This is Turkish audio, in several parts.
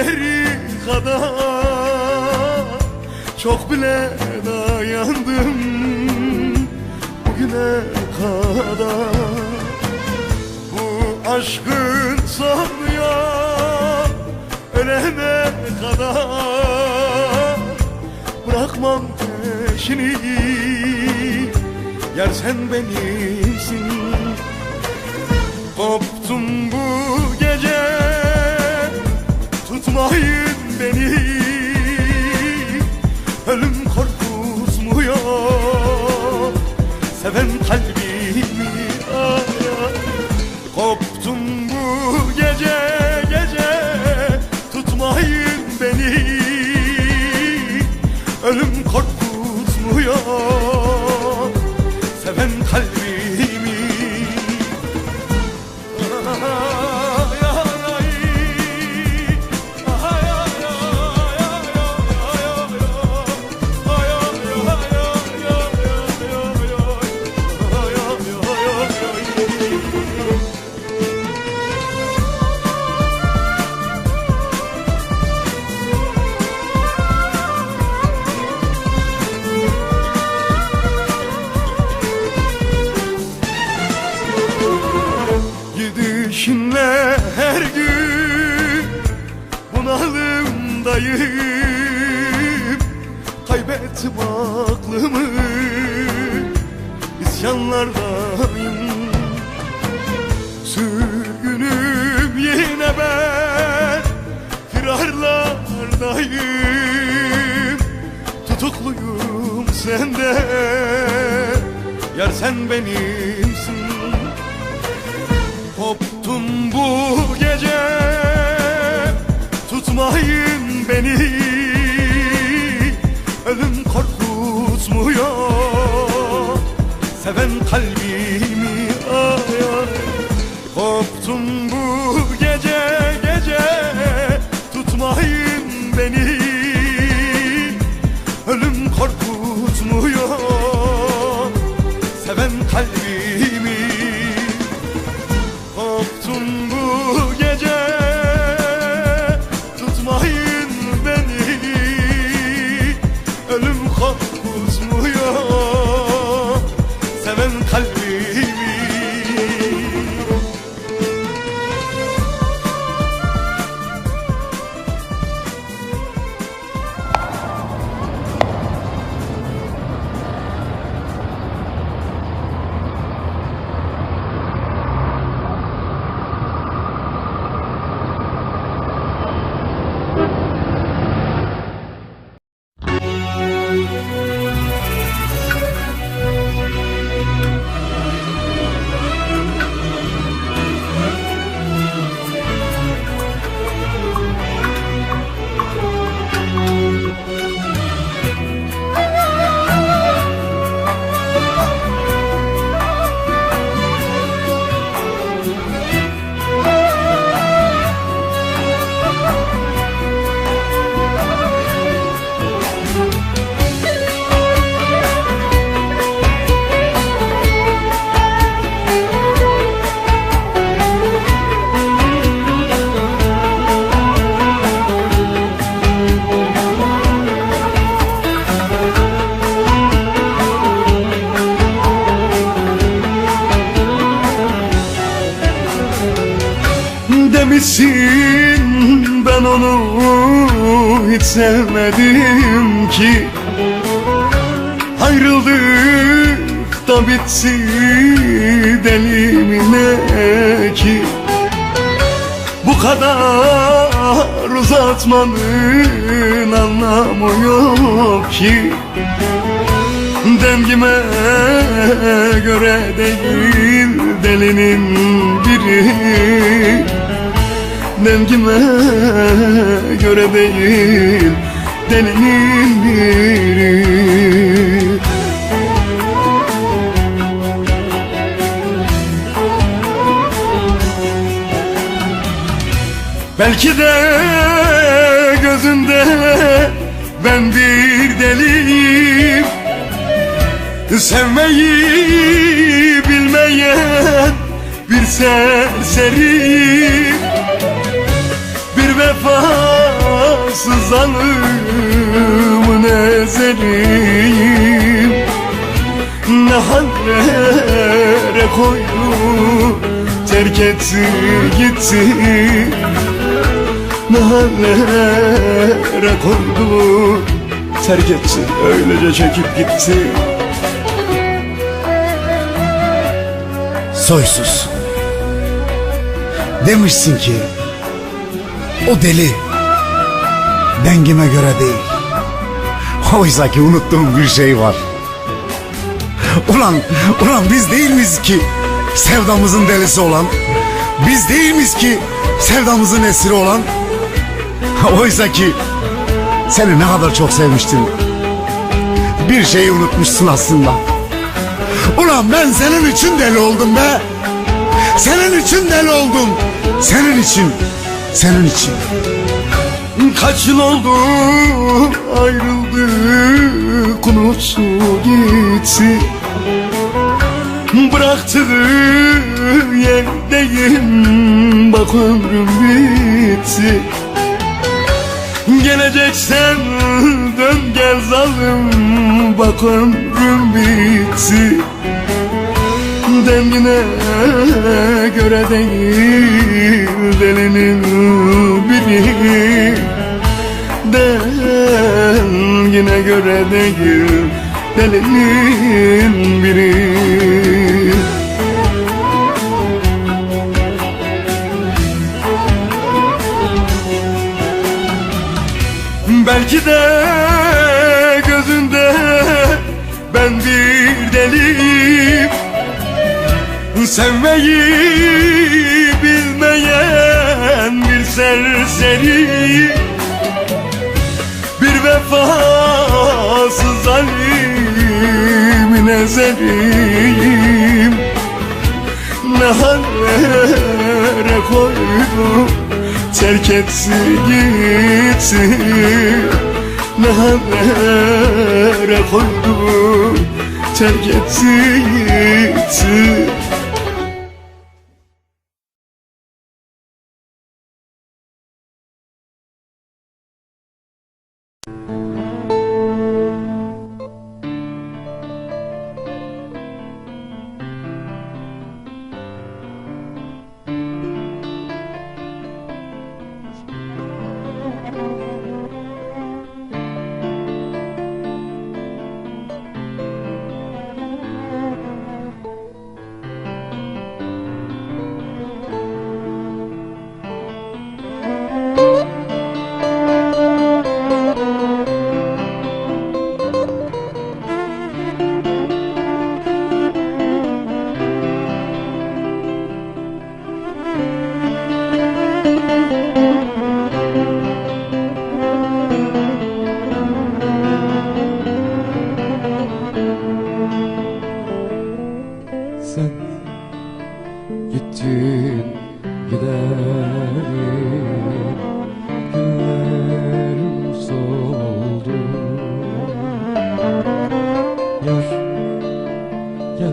yeteri kadar Çok bile dayandım bugüne kadar. Bu aşkın sonluyor ölene kadar Bırakmam peşini. Yer sen benimsin Koptum bu gece Tutmayın beni. Ölüm korkutmuyor Seven kalbimi Gidişinle her gün bunalımdayım Kaybettim aklımı isyanlardayım Sürgünüm yine ben firarlardayım. Tutukluyum sende Yar sen benimsin bu gece Tutmayın beni. Ölüm korkutmuyor. Seven kalbimi Demişsin ben onu hiç sevmedim ki. Ayrıldık da bitsi delimine ki. Bu kadar uzatmanın anlamı yok ki. Dengime göre değil delinin biri Dengime göre değil delinin biri. Belki de gözünde ben bir deliyim. Sevmeyi bilmeyen bir serseriyim Vefasız zalımın ezeriyim Ne hallere koydu terk etti gitti Ne hallere koydu terk etti öylece çekip gitti Soysuz. Demişsin ki o deli dengime göre değil. Oysa ki unuttuğum bir şey var. Ulan, ulan biz değil miyiz ki sevdamızın delisi olan? Biz değil miyiz ki sevdamızın esiri olan? Oysa ki seni ne kadar çok sevmiştim. Bir şeyi unutmuşsun aslında. Ulan ben senin için deli oldum be. Senin için deli oldum. Senin için. Senin için. Kaç yıl oldu ayrıldık unuttu gitti Bıraktığı yerdeyim bak ömrüm bitti Geleceksen dön gel zalim bak ömrüm bitti Dengine göre değil delinin biri. Dengine göre değil delinin biri. Belki de Sevmeyi bilmeyen bir serseri Bir vefasız zalimin ezeriyim. Ne hallere koydu terk etti gitti Ne hallere koydu terk etti gitti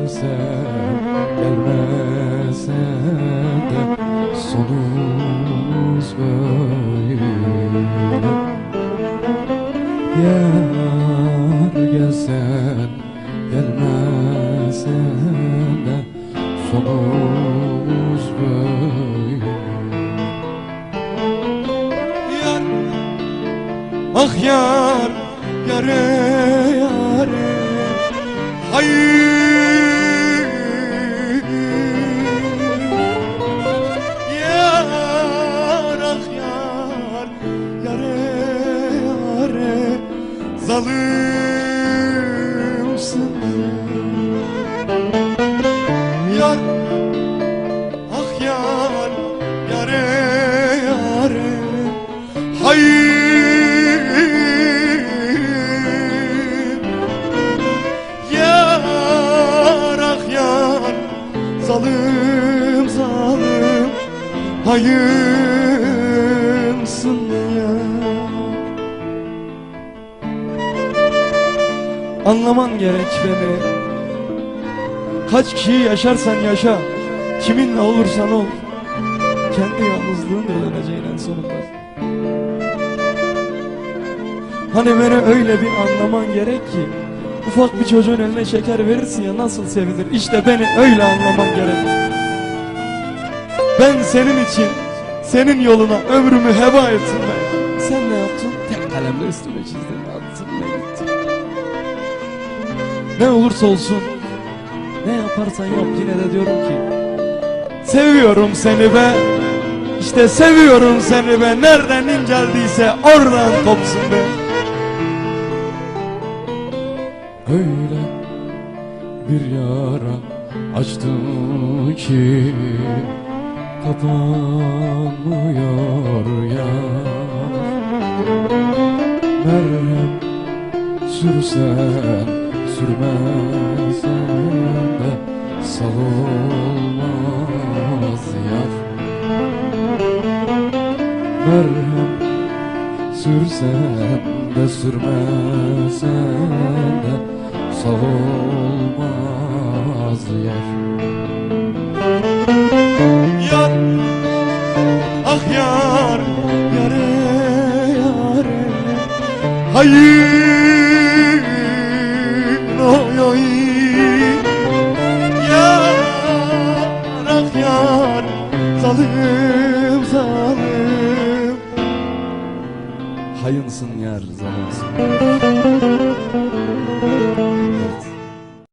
gelsen gelmesen de Sonumuz Yar gelsen gelmesen de sonumuz Yar Ah yar yare Zalimsin Yar Ah yar Yare yare. Hayır. Yar ah yar Zalim zalim Hayırsın Anlaman gerek beni. Kaç kişiyi yaşarsan yaşa Kiminle olursan ol Kendi yalnızlığındır döneceğin en sonunda. Hani beni öyle bir anlaman gerek ki Ufak bir çocuğun eline şeker verirsin ya nasıl sevinir? İşte beni öyle anlaman gerek. Ben senin için Senin yoluna ömrümü heba ettim ben. Sen ne yaptın? Tek kalemle üstüme çizdin Ne olursa olsun Ne yaparsan yap yine de diyorum ki Seviyorum seni be. İşte seviyorum seni be. Nereden inceldiyse oradan kopsun be. Öyle bir yara açtım ki Kapanmıyor ya Merhem sürsen sürmesen de Sağ olmaz yar. Merhem Sürsen de sürmesen de Sağ olmaz yer Yar. Ah yar Yare yare Hayır zalim Hayınsın yar zalinsın